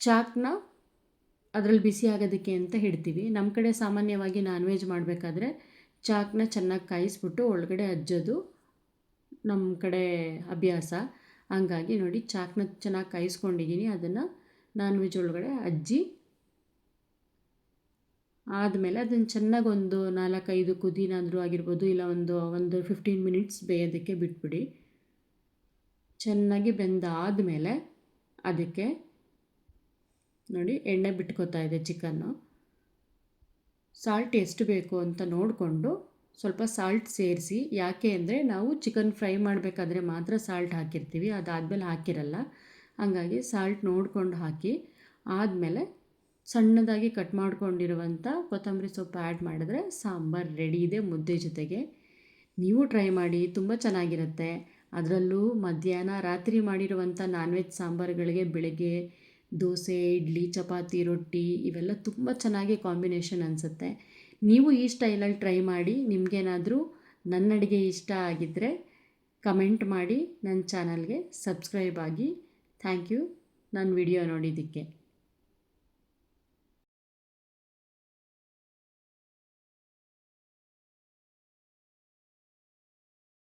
ಚಾಕ್ನ ಅದರಲ್ಲಿ ಬಿಸಿ ಆಗೋದಕ್ಕೆ ಅಂತ ಹಿಡ್ತೀವಿ ನಮ್ಮ ಕಡೆ ಸಾಮಾನ್ಯವಾಗಿ ನಾನ್ ವೆಜ್ ಮಾಡಬೇಕಾದ್ರೆ ಚಾಕ್ನ ಚೆನ್ನಾಗಿ ಕಾಯಿಸ್ಬಿಟ್ಟು ಒಳಗಡೆ ಅಜ್ಜೋದು ನಮ್ಮ ಕಡೆ ಅಭ್ಯಾಸ. ಹಂಗಾಗಿ ನೋಡಿ ಚಾಕ್ನ ಚೆನ್ನಾಗಿ ಕಾಯಿಸ್ಕೊಂಡಿದ್ದೀನಿ ಅದನ್ನು ನಾನ್ ವೆಜ್ ಒಳಗಡೆ ಅಜ್ಜಿ ಆದಮೇಲೆ ಅದನ್ನು ಚೆನ್ನಾಗಿ ಒಂದು ನಾಲ್ಕೈದು ಕುದಿನಾದರೂ ಆಗಿರ್ಬೋದು, ಇಲ್ಲ ಒಂದು ಒಂದು ಫಿಫ್ಟೀನ್ ಮಿನಿಟ್ಸ್ ಬೇಯೋದಕ್ಕೆ ಬಿಟ್ಬಿಡಿ. ಚೆನ್ನಾಗಿ ಬೆಂದಾದಮೇಲೆ ಅದಕ್ಕೆ ನೋಡಿ, ಎಣ್ಣೆ ಬಿಟ್ಕೋತಾ ಇದೆ ಚಿಕನ್ನು. ಸಾಲ್ಟ್ ಎಷ್ಟು ಬೇಕು ಅಂತ ನೋಡಿಕೊಂಡು ಸ್ವಲ್ಪ ಸಾಲ್ಟ್ ಸೇರಿಸಿ, ಯಾಕೆ ಅಂದರೆ ನಾವು ಚಿಕನ್ ಫ್ರೈ ಮಾಡಬೇಕಾದ್ರೆ ಮಾತ್ರ ಸಾಲ್ಟ್ ಹಾಕಿರ್ತೀವಿ, ಅದಾದಮೇಲೆ ಹಾಕಿರಲ್ಲ. ಹಾಗಾಗಿ ಸಾಲ್ಟ್ ನೋಡ್ಕೊಂಡು ಹಾಕಿ, ಆದಮೇಲೆ ಸಣ್ಣದಾಗಿ ಕಟ್ ಮಾಡಿಕೊಂಡಿರುವಂಥ ಕೊತ್ತಂಬರಿ ಸೊಪ್ಪು ಆ್ಯಡ್ ಮಾಡಿದ್ರೆ ಸಾಂಬಾರು ರೆಡಿ ಇದೆ ಮುದ್ದೆ ಜೊತೆಗೆ. ನೀವು ಟ್ರೈ ಮಾಡಿ, ತುಂಬ ಚೆನ್ನಾಗಿರುತ್ತೆ. ಅದರಲ್ಲೂ ಮಧ್ಯಾಹ್ನ ರಾತ್ರಿ ಮಾಡಿರುವಂಥ ನಾನ್ ವೆಜ್ ಸಾಂಬಾರುಗಳಿಗೆ ಬೆಳಗ್ಗೆ ದೋಸೆ, ಇಡ್ಲಿ, ಚಪಾತಿ, ರೊಟ್ಟಿ ಇವೆಲ್ಲ ತುಂಬ ಚೆನ್ನಾಗಿ ಕಾಂಬಿನೇಷನ್ ಅನಿಸುತ್ತೆ. ನೀವು ಈ ಸ್ಟೈಲಲ್ಲಿ ಟ್ರೈ ಮಾಡಿ, ನಿಮಗೇನಾದರೂ ನನ್ನ ಅಡುಗೆ ಇಷ್ಟ ಆಗಿದ್ದರೆ ಕಮೆಂಟ್ ಮಾಡಿ, ನನ್ನ ಚಾನಲ್ಗೆ ಸಬ್ಸ್ಕ್ರೈಬ್ ಆಗಿ. Thank you. ನನ್ನ ವಿಡಿಯೋ ನೋಡಿದ್ದಕ್ಕೆ.